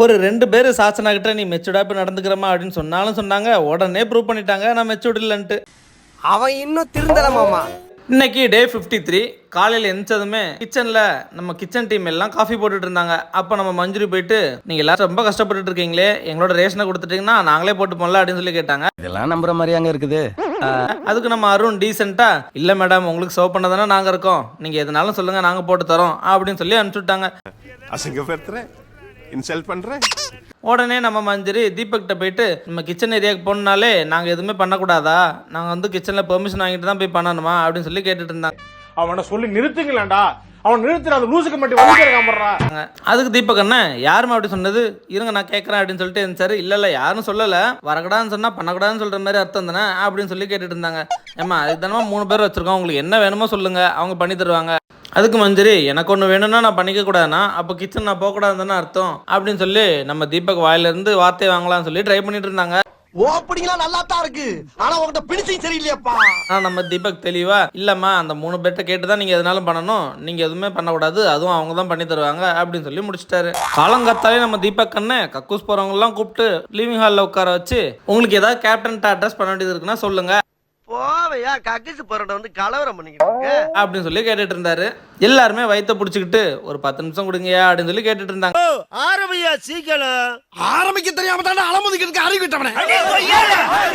ஒரு ரெண்டு பேர் சாச்சனா கிட்ட நீ மெச்சூர்டா இப்போ நடந்துக்கிறமா அப்படின்னு சொன்னாலும் சொன்னாங்க. உடனே ப்ரூவ் பண்ணிட்டாங்க. நான் மெச்சூர்ட் இல்லைன்ட்டு அவன் இன்னும் திருந்தல மாமா. இன்னைக்கு டே ஃபிஃப்டி த்ரீ காலையில் எந்திரிச்சதுமே கிச்சனில் நம்ம கிச்சன் டீம் எல்லாம் காஃபி போட்டுட்டு இருந்தாங்க. அப்போ நம்ம மஞ்சுரி போயிட்டு நீங்கள் எல்லாரும் ரொம்ப கஷ்டப்பட்டுட்டு இருக்கீங்களே. எங்களோட ரேஷனை கொடுத்துட்டீங்கன்னா நாங்களே போட்டு போடல அப்படின்னு சொல்லி கேட்டாங்க. இதெல்லாம் நம்புற மாதிரி அங்க இருக்குது. அதுக்கு நம்ம அருண் டீசெண்டா இல்லை மேடம் உங்களுக்கு சர்வ் பண்ண தானே நாங்கள் இருக்கோம். நீங்கள் எதுனாலும் சொல்லுங்கள் நாங்கள் போட்டு தரோம் அப்படின்னு சொல்லி அனுப்பிச்சு விட்டாங்க. அசிங்கப்படுத்துறேன். இன்சல்ட் பண்றேன். உடனே நம்ம மஞ்சரி தீபக்கிட்ட போயிட்டு நம்ம கிச்சன் ஏரியாவுக்கு போனாலே நாங்கள் எதுவுமே பண்ணக்கூடாதா? நாங்கள் வந்து கிச்சனில் பெர்மிஷன் வாங்கிட்டு தான் போய் பண்ணணுமா? அப்படின்னு சொல்லி கேட்டுட்டு இருந்தாங்க. அவனை சொல்லி நிறுத்துங்களேன்டா. அவன் நிறுத்துற அந்த லூசுக்கு மட்டும் வந்து அதுக்கு தீபக் அண்ணன் யாரும்மா அப்படி சொன்னது? இருங்க நான் கேட்குறேன் அப்படின்னு சொல்லிட்டு இருந்துச்சாரு இல்லை இல்லை யாரும் சொல்லலை. வரக்கூடாதுன்னு சொன்னால் பண்ணக்கூடாதுன்னு சொல்கிற மாதிரி அர்த்தம் தானே? அப்படின்னு சொல்லி கேட்டுட்டு இருந்தாங்க. ஏம்மா அதுக்கு தானே மூணு பேர் வச்சுருக்கோம். உங்களுக்கு என்ன வேணுமோ சொல்லுங்க. அவங்க பண்ணி தருவாங்க. அதுக்கு மஞ்சரி எனக்கு ஒன்று வேணும்னா நான் பண்ணிக்க கூடாதுன்னா அப்போ கிச்சன் நான் போகக்கூடாதுன்னு தானே அர்த்தம். அப்படின்னு சொல்லி நம்ம தீபக் வாயிலிருந்து வார்த்தை வாங்கலாம்னு சொல்லி ட்ரை பண்ணிட்டு இருந்தாங்க. ஓப்பனிங்லாம் நல்லா தான் இருக்கு. ஆனா உன்கிட்ட பிடிச்சும் சரியில்லையாப்பா. ஆனால் நம்ம தீபக் தெளிவா இல்லைம்மா அந்த மூணு பேர்ட்ட கேட்டு தான் நீங்கள் எதுனாலும் பண்ணணும். நீங்கள் எதுவுமே பண்ணக்கூடாது. அதுவும் அவங்க தான் பண்ணி தருவாங்க. அப்படின்னு சொல்லி முடிச்சிட்டாரு. காலங்கத்தாலே நம்ம தீபக் அண்ணன் கக்கூஸ் போகிறவங்கலாம் கூப்பிட்டு லிவிங் ஹாலில் உட்கார வச்சு உங்களுக்கு ஏதாவது கேப்டன்ட்ட அட்ரஸ் பண்ண வேண்டியது இருக்குன்னா சொல்லுங்க. கோவையா கக்கிசு பரோட்டா வந்து கலவரம் பண்ணிக்கிட்டு அப்படின்னு சொல்லி கேட்டுட்டு இருந்தாரு. எல்லாருமே வயித்தை பிடிச்சிக்கிட்டு ஒரு பத்து நிமிஷம் கொடுங்கயா அப்படின்னு சொல்லி கேட்டுட்டு இருந்தாங்க. ஆரம்பியா சீக்கிரம். ஆரம்பிக்க தெரியாம தானே அலமுதிக்கிறதுக்கு அறிவு விட்டவனே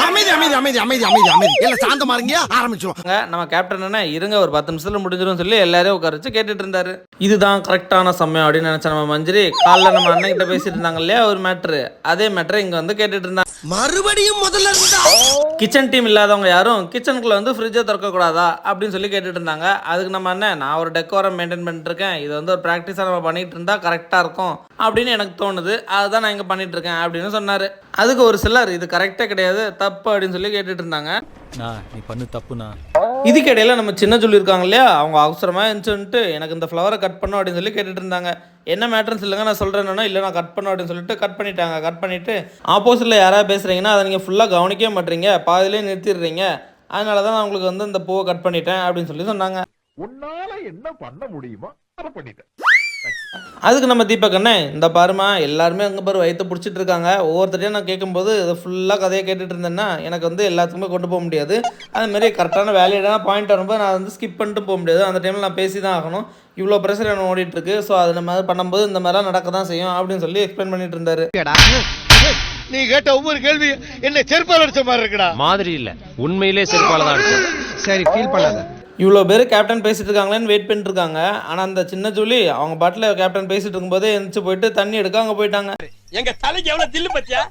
அமைதி அமைதி அமைதி அமைதி அமைதி அமைதி. இல்ல சாந்தமா இருங்க ஆரம்பிச்சிருவோம். நம்ம கேப்டன் என்ன இருங்க ஒரு பத்து நிமிஷத்துல முடிஞ்சிடும் சொல்லி எல்லாரையும் உட்கார வச்சு கேட்டுட்டு இருந்தாரு. இதுதான் கரெக்டான சமயம் அப்படின்னு நினைச்ச நம்ம மஞ்சரி காலைல நம்ம அண்ணன் கிட்ட பேசிட்டு இருந்தாங்க இல்லையா ஒரு மேட்ரு அதே மேட்ரு இங்க வந்து கேட்டுட்டு இருந்தாங்க. மறுபடியும் முதல்ல இருந்தா? கிச்சன் டீம் இல்லாதவங்க யாரும் கிச்சனுக்குள்ள வந்து ஃப்ரிட்ஜை திறக்க கூடாதா அப்படின்னு சொல்லி கேட்டுட்டு இருந்தாங்க. அதுக்கு நம்ம அண்ணன் நான் ஒரு டெக்கோரம் மெயின்டைன் பண்ணிட்டு இருக்கேன் இது வந்து ஒரு ப்ராக்டிஸாக நம்ம பண்ணிட்டு இருந்தா கரெக்டாக இருக்கும் அப்படின்னு எனக்கு தோணுது. அதுதான் நான் இங்கே பண்ணிட்டு இருக்கேன் அப்படின்னு சொன்னாரு. அதுக்கு ஒரு சிலர் இது கரெக்டே கிடையாது தப்பு அப்படின்னு சொல்லி கேட்டுட்டு இருந்தாங்க. நீ பண்ணு தப்புண்ணா. இதுக்கு இடையில நம்ம சின்ன சொல்லியிருக்காங்க இல்லையா? அவங்க அவசரமாக இருந்துச்சுன்ட்டு எனக்கு இந்த ஃப்ளவரை கட் பண்ணும் அப்படின்னு சொல்லி கேட்டுட்டு இருந்தாங்க. என்ன மேட்டர்னு சொல்லுங்க நான் சொல்கிறேன்னா இல்லை நான் கட் பண்ணும் அப்படின்னு சொல்லிட்டு கட் பண்ணிட்டாங்க. கட் பண்ணிவிட்டு ஆப்போசிட்டில் யாராவது பேசுகிறீங்கன்னா அதை நீங்கள் ஃபுல்லாக கவனிக்கவே மாட்டீங்க. பாதியிலே நிறுத்திடுறீங்க. அதனால தான் நான் உங்களுக்கு வந்து இந்த பூவை கட் பண்ணிட்டேன் அப்படின்னு சொல்லி சொன்னாங்க. உன்னால என்ன பண்ண முடியுமோ அதை பண்ணிட்டேன். அதுக்கு நம்ம தீபக் அண்ணே இந்த பாருமா எல்லாருமே அங்கே பாரு வயிற்று பிடிச்சிட்டு இருக்காங்க. ஒவ்வொருத்தரையும் நான் கேட்கும்போது இதை ஃபுல்லாக கதையை கேட்டுட்டு இருந்தேன்னா எனக்கு வந்து எல்லாத்துக்குமே கொண்டு போக முடியாது. அது மாதிரி கரெக்டான வேலையிடான பாயிண்ட் வரும்போது நான் வந்து ஸ்கிப் பண்ணிட்டு போக முடியாது. அந்த டைமில் நான் பேசி தான் ஆகணும். இவ்வளோ ப்ரெஷர் என்ன ஓடிட்டு இருக்கு. ஸோ அது நம்ம பண்ணும்போது இந்த மாதிரிலாம் நடக்க தான் செய்யும் அப்படின்னு சொல்லி எக்ஸ்பிளைன் பண்ணிட்டு இருந்தாரு. நீ கேட்ட ஒவ்வொரு கேள்வி என்ன செருப்பால் அடிச்ச மாதிரி இருக்குடா. மாதிரி இல்ல. உண்மையிலே செருப்பால தான் சரி ஃபீல் பண்ணாத. இவ்வளோ பேர் கேப்டன் பேசிட்டு இருக்காங்களேன்னு வெயிட் பண்ணிட்டு இருக்காங்க ஆனால் அந்த சின்ன ஜூலி அவங்க பாட்டில் கேப்டன் பேசிட்டு இருக்கும்போதே எந்திரிச்சு போயிட்டு தண்ணி எடுக்க அங்கே போயிட்டாங்க. எங்க தலைக்கு எவ்வளவு தில்லு பத்தியா?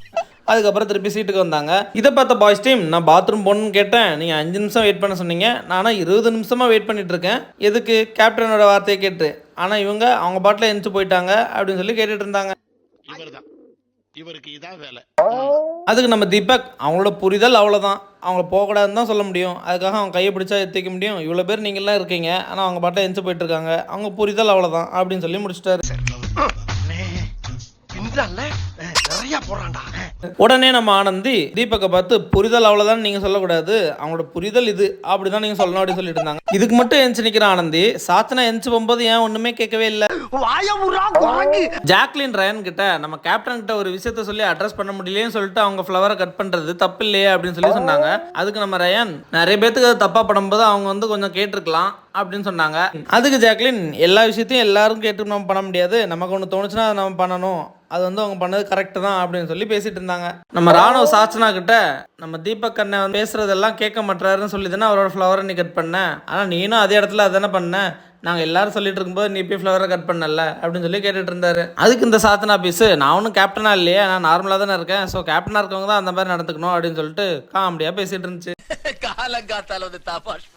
அதுக்கப்புறம் திருப்பி சீட்டுக்கு வந்தாங்க. இதை பார்த்த பாய்ஸ் டீம் நான் பாத்ரூம் போகணும்னு கேட்டேன். நீங்கள் அஞ்சு நிமிஷம் வெயிட் பண்ண சொன்னீங்க. நானும் இருபது நிமிஷமாக வெயிட் பண்ணிட்டு இருக்கேன் எதுக்கு கேப்டனோட வார்த்தையை கேட்டு. ஆனால் இவங்க அவங்க பாட்டில் எந்திரிச்சு போயிட்டாங்க அப்படின்னு சொல்லி கேட்டுட்டு இருந்தாங்க. இவருக்கு இதான் வேலை. அதுக்கு நம்ம தீபக் அவங்களோட புரிதல் அவ்வளோதான் அவங்கள போகக்கூடாதுன்னு தான் சொல்ல முடியும். அதுக்காக அவங்க கையை பிடிச்சா எத்திக்க முடியும். இவ்வளோ பேர் நீங்களாம் இருக்கீங்க. ஆனால் அவங்க பாட்டில் எந்திரிச்சு போயிட்டு இருக்காங்க. அவங்க புரிதல் அவ்வளோதான் அப்படின்னு சொல்லி முடிச்சிட்டாரு. உடனே நம்ம ஆனந்தி தீபக்கை பார்த்து புரிதல் அவ்வளோதான் நீங்கள் சொல்லக்கூடாது. அவங்களோட புரிதல் இது. அப்படிதான் நீங்கள் சொல்லணும் அப்படின்னு சொல்லிட்டு இருந்தாங்க. இதுக்கு மட்டும் எந்திச்சு நிற்கிற ஆனந்தி? சாத்தனா எந்திச்சு போகும்போது ஏன் ஒன்றுமே கேட்கவே இல்லை? ஜாக்லின் ரயன் கிட்ட நம்ம கேப்டன் கிட்ட ஒரு விஷயத்த சொல்லி அட்ரஸ் பண்ண முடியலையேன்னு சொல்லிட்டு அவங்க ஃப்ளவரை கட் பண்ணுறது தப்பு இல்லையே அப்படின்னு சொல்லி சொன்னாங்க. அதுக்கு நம்ம ரயன் நிறைய பேத்துக்கு அது தப்பாக படும்போது அவங்க வந்து கொஞ்சம் கேட்டிருக்கலாம் அப்படின்னு சொன்னாங்க. அதுக்கு ஜாக்லின் எல்லா விஷயத்தையும் எல்லாரும் கேட்டு நம்ம பண்ண முடியாது. நமக்கு ஒன்று தோணுச்சுன்னா அதை நம்ம பண்ணணும். அது வந்து அவங்க பண்ணது கரெக்டு தான் அப்படின்னு சொல்லி பேசிட்டு இருந்தாங்க. நம்ம ராணுவ சாச்சனா கிட்ட நம்ம தீபக் அண்ணன் வந்து பேசுறதெல்லாம் கேட்க மாட்டாருன்னு சொல்லி தானே அவரோட ஃப்ளவரை நீ கட் பண்ண. ஆனால் நீனும் அதே இடத்துல அதானே பண்ண. நாங்கள் எல்லாரும் சொல்லிட்டு இருக்கும்போது நீ போய் ஃப்ளவரை கட் பண்ணல அப்படின்னு சொல்லி கேட்டுட்டு இருந்தாரு. அதுக்கு இந்த சாத்தனா பீஸ் நான் ஒன்றும் கேப்டனா இல்லையே நான் நார்மலாக தானே இருக்கேன். ஸோ கேப்டனாக இருக்கவங்க தான் அந்த மாதிரி நடந்துக்கணும் அப்படின்னு சொல்லிட்டு காமெடியாக பேசிட்டு இருந்துச்சு. காலங்காத்தால வந்து தாபாஷ்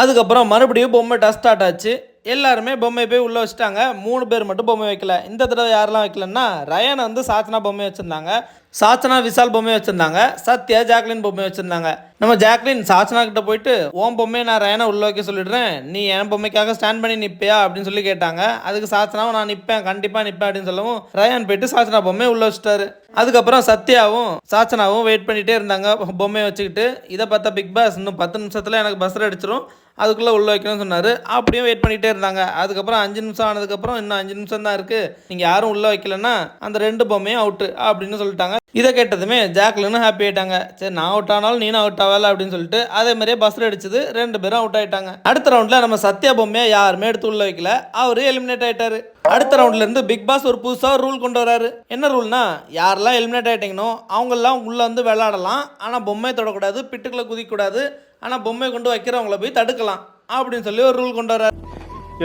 அதுக்கப்புறம் மறுபடியும் பொம்மை டஸ்ட் ஸ்டார்ட் ஆச்சு. எல்லாருமே பொம்மை போய் உள்ளே வச்சுட்டாங்க. மூணு பேர் மட்டும் பொம்மை வைக்கல. இந்த தடவை யாரெல்லாம் வைக்கலன்னா ரயனை வந்து சாத்தனா பொம்மை வச்சுருந்தாங்க. சாச்சனா விசால் பொம்மை வச்சிருந்தாங்க சத்யா ஜாக்லின் பொம்மை வச்சிருந்தாங்க. நம்ம ஜாக்லின் சாச்சனா கிட்ட போயிட்டு ஓம் பொம்மையை நான் ரயனை உள்ள வைக்க சொல்லிடுறேன். நீ என் பொம்மைக்காக ஸ்டாண்ட் பண்ணி நிப்பியா? அப்படின்னு சொல்லி கேட்டாங்க. அதுக்கு சாச்சனாவும் நான் நிப்பேன் கண்டிப்பா நிப்பேன் அப்படின்னு சொல்லவும் ரயான் போயிட்டு சாச்சனா பொம்மையை உள்ள வச்சுட்டாரு. அதுக்கப்புறம் சத்யாவும் சாச்சனாவும் வெயிட் பண்ணிட்டே இருந்தாங்க பொம்மையை வச்சுக்கிட்டு. இதை பார்த்தா பிக் பாஸ் இன்னும் பத்து நிமிஷத்துல எனக்கு பஸ்ஸர் அடிச்சிடும் அதுக்குள்ளே உள்ள வைக்கணும்னு சொன்னார். அப்படியும் வெயிட் பண்ணிகிட்டே இருந்தாங்க. அதுக்கப்புறம் அஞ்சு நிமிஷம் ஆனதுக்கப்புறம் இன்னும் அஞ்சு நிமிஷம் தான் இருக்குது நீங்கள் யாரும் உள்ளே வைக்கலன்னா அந்த ரெண்டு பொம்மையும் அவுட்டு அப்படின்னு சொல்லிட்டாங்க. இதை கேட்டதுமே ஜாக்லின்னு ஹாப்பி ஆயிட்டாங்க. சரி நான் அவுட் ஆனாலும் நீனும் அவுட் ஆகல அப்படின்னு சொல்லிட்டு அதே மாதிரியே பஸ்ஸில் அடிச்சது ரெண்டு பேரும் அவுட் ஆயிட்டாங்க. அடுத்த ரவுண்டில் நம்ம சத்யா பொம்மையை யாருமே எடுத்து உள்ள வைக்கல. அவரு எலிமினேட் ஆயிட்டாரு. அடுத்த ரவுண்ட்ல இருந்து பிக் பாஸ் ஒரு புதுசாக ரூல் கொண்டு வராரு. என்ன ரூல்னா யாரெல்லாம் எலிமினேட் ஆயிட்டீங்கனோ அவங்கெல்லாம் உள்ளே வந்து விளையாடலாம். ஆனால் பொம்மையை தொடக்கூடாது பிட்டுக்குள்ளே குதிக்கக்கூடாது. ஆனால் பொம்மை கொண்டு வைக்கிறவங்கள போய் தடுக்கலாம். அப்படின்னு சொல்லி ஒரு ரூல் கொண்டு வராரு.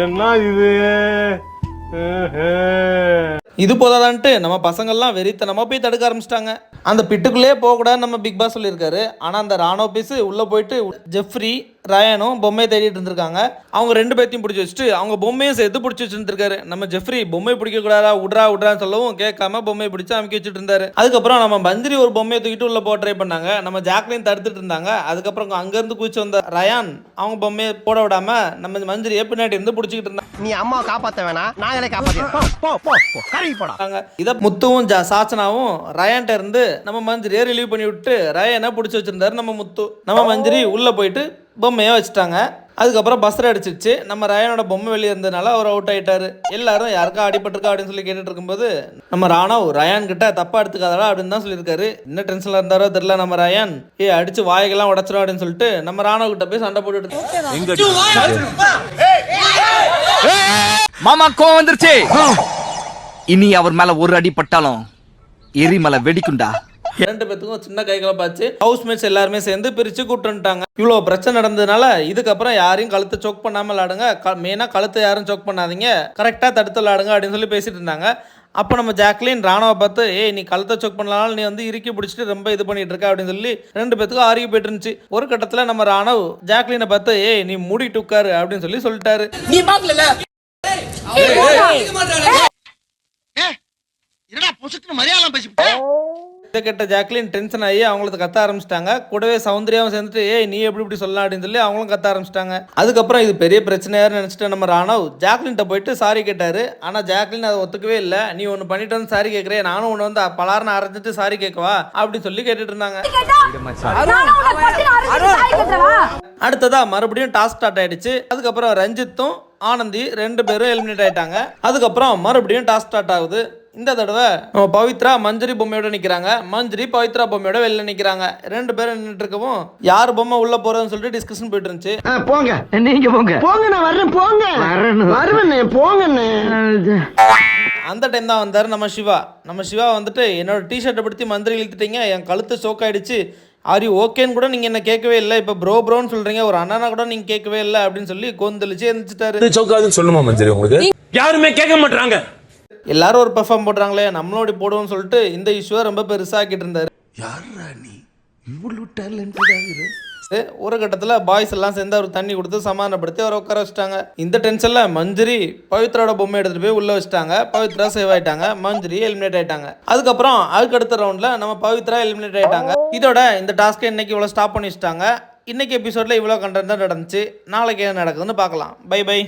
என்ன இது? இது போதாதான்ட்டு நம்ம பசங்கள்லாம் வெறித்தனமாக போய் தடுக்க ஆரம்பிச்சிட்டாங்க. அந்த பிட்டுக்குள்ளேயே போகக்கூடாதுன்னு நம்ம பிக் பாஸ் சொல்லியிருக்காரு. ஆனால் அந்த ராணோ பீஸ் உள்ளே போயிட்டு ஜெஃப்ரி ரயானும் பொம்மையை தேடிட்டு இருந்திருக்காங்க. அவங்க ரெண்டு பேர்த்தையும் பிடிச்சி வச்சுட்டு அவங்க பொம்மையும் சேர்த்து பிடிச்சி வச்சுருந்துருக்காரு. நம்ம ஜெஃப்ரி பொம்மை பிடிக்கக்கூடாதா? விட்றா விட்றான்னு சொல்லவும் கேட்காம பொம்மையை பிடிச்சி அமைக்க வச்சுட்டு இருந்தாரு. அதுக்கப்புறம் நம்ம மந்திரி ஒரு பொம்மையை தூக்கிட்டு உள்ளே போக ட்ரை பண்ணாங்க. நம்ம ஜாக்லின் தடுத்துட்டு இருந்தாங்க. அதுக்கப்புறம் அங்கேருந்து குதிச்சு வந்த ரயான் அவங்க பொம்மையை போட விடாம நம்ம மந்திரியை பின்னாடி இருந்து பிடிச்சிக்கிட்டு இருந்தாங்க நீ அம்மாவை காப்பாற்ற வேணாம். நான் இதை முத்துவும் சாச்சனாவும் ரயான்ட்ட இருந்து நம்ம மந்திரியை ரிலீவ் பண்ணி விட்டு ரயானை பிடிச்சி வச்சிருந்தாரு? நம்ம முத்து. நம்ம மந்திரி உள்ள போயிட்டு பொம்மையை வச்சுட்டாங்க. அதுக்கப்புறம் பஸ்ஸர் அடிச்சிருச்சு. நம்ம ரயானோட பொம்மை வெளியே இருந்ததுனால அவர் அவுட் ஆயிட்டாரு. எல்லாரும் யாருக்கா அடிபட்டிருக்கா அப்படின்னு சொல்லி கேட்டுட்டு இருக்கும்போது நம்ம ராணவ் ரயான் கிட்ட தப்பா எடுத்துக்காதடா அப்படின்னு தான் சொல்லியிருக்காரு. என்ன டென்ஷன்ல இருந்தாரோ தெரியல நம்ம ரயான். ஏ அடிச்சு வாய்க்கெல்லாம் உடச்சிரும் அப்படின்னு சொல்லிட்டு நம்ம ராணவ் கிட்ட போய் சண்டை போட்டுட்டு மாமா கோவம் வந்துருச்சு. இனி அவர் மேல ஒரு அடி பட்டாலும் எரிமலை வெடிக்குண்டா ரெண்டு பேத்துக்கும் சின்ன கைகளை பார்த்து ஹவுஸ்மேட்ஸ் எல்லாருமே சேர்ந்து பிரிச்சு கூட்டு வந்துட்டாங்க. இவ்வளோ பிரச்சனை நடந்ததுனால இதுக்கப்புறம் யாரையும் கழுத்தை சோக் பண்ணாம விளாடுங்க மெயினாக கழுத்தை யாரும் சோக் பண்ணாதீங்க. கரெக்டாக தடுத்து விளாடுங்க அப்படின்னு சொல்லி பேசிட்டு இருந்தாங்க. அப்போ நம்ம ஜாக்லின் ராணுவ பார்த்து ஏய் நீ கழுத்தை செக் பண்ணலாம் நீ வந்து இறுக்கி பிடிச்சிட்டு ரொம்ப இது பண்ணிட்டு இருக்க அப்படின்னு சொல்லி ரெண்டு பேத்துக்கும் ஆறிய போயிட்டு இருந்துச்சு ஒரு கட்டத்தில் நம்ம ராணவ் ஜாக்லினை பார்த்து ஏய் நீ மூடிட்டு உட்காரு அப்படின்னு சொல்லி சொல்லிட்டாரு என்னடா பொசுக்கு மரியாதை பேசிவிட்ட இதை கேட்ட ஜாக்லின் டென்ஷன் ஆகி அவங்களுக்கு கத்த ஆரம்பிச்சிட்டாங்க. கூடவே சௌந்தர்யாவும் சேர்ந்துட்டு ஏய் நீ எப்படி இப்படி சொல்லலாம்? அப்படின்னு சொல்லி அவங்களும் கத்த ஆரம்பிச்சிட்டாங்க. அதுக்கப்புறம் இது பெரிய பிரச்சனையாரு நினச்சிட்டு நம்ம ராணவ் ஜாக்லின்ட்ட போயிட்டு சாரி கேட்டாரு. ஆனால் ஜாக்லின் அதை ஒத்துக்கவே இல்லை. நீ ஒன்று பண்ணிட்டு வந்து சாரி கேட்குறே நானும் ஒன்று வந்து பலார்னு அரைஞ்சிட்டு சாரி கேட்கவா அப்படின்னு சொல்லி கேட்டுட்டு இருந்தாங்க. அடுத்ததா மறுபடியும் டாஸ்க் ஸ்டார்ட் ஆயிடுச்சு. அதுக்கப்புறம் ரஞ்சித்தும் ஆனந்தி ரெண்டு பேரும் எலிமினேட் ஆயிட்டாங்க. அதுக்கப்புறம் மறுபடியும் டாஸ்க் ஸ்டார்ட் ஆகுது. இந்த தடவை நம்ம பவித்ரா மஞ்சரி பொம்மையோட நிக்கிறாங்க. மஞ்சரி பவித்ரா பொம்மையோட வெளில நிக்கிறாங்க. ரெண்டு பேரும் நின்றுட்டு இருக்கவும் யார் பொம்மை உள்ள போறதுன்னு சொல்லிட்டு டிஸ்கஷன் போயிட்டு இருந்துச்சு. போங்க. நீங்க போங்க. போங்க நான் வர்றேன் போங்க. வருவேன் போங்கண்ணே அந்த டைம் தான் வந்தார் நம்ம சிவா. நம்ம சிவா வந்துட்டு என்னோட டிஷர்ட்டை படுத்தி மந்திரி இழுத்துட்டீங்க. என் கழுத்து சோக் ஆயிடுச்சு. ஆரி ஓகேன்னு கூட நீங்கள் என்ன கேட்கவே இல்லை. இப்போ ப்ரோ ப்ரோன்னு சொல்கிறீங்க ஒரு அண்ணனா கூட நீங்கள் கேட்கவே இல்லை அப்படின்னு சொல்லி கொந்தளிச்சு எழுந்துச்சிட்டாரு சோக்காதுன்னு சொல்லுமா மஞ்சரி உங்களுக்கு? யாருமே கேட்க மாட்டாங்க எல்லாரும் ஒரு பெர்ஃபார்ம் போடுறாங்களே நம்மளும் இப்படி போடுவோம்னு சொல்லிட்டு இந்த இஷ்யூவை ரொம்ப பெருசாக்கிட்டு இருந்தாரு. ஒரு கட்டத்தில் பாய்ஸ் எல்லாம் சேர்ந்து அவர் தண்ணி கொடுத்து சமாதானப்படுத்தி அவரை உட்கார வச்சுட்டாங்க. இந்த டென்ஷனில் மஞ்சரி பவித்ராவோட பொம்மை எடுத்துட்டு போய் உள்ள வச்சுட்டாங்க. பவித்ரா சேவ் ஆயிட்டாங்க. மஞ்சரி எலிமினேட் ஆயிட்டாங்க. அதுக்கப்புறம் அதுக்கு அடுத்த ரவுண்டில் நம்ம பவித்ரா எலிமினேட் ஆயிட்டாங்க. இதோட இந்த டாஸ்க்கை இன்னைக்கு இவ்வளோ ஸ்டாப் பண்ணி வச்சுட்டாங்க. இன்னைக்கு எபிசோட்ல இவ்வளோ கண்டென்ட் தான் நடந்துச்சு. நாளைக்கு என்ன நடக்குதுன்னு பார்க்கலாம். By by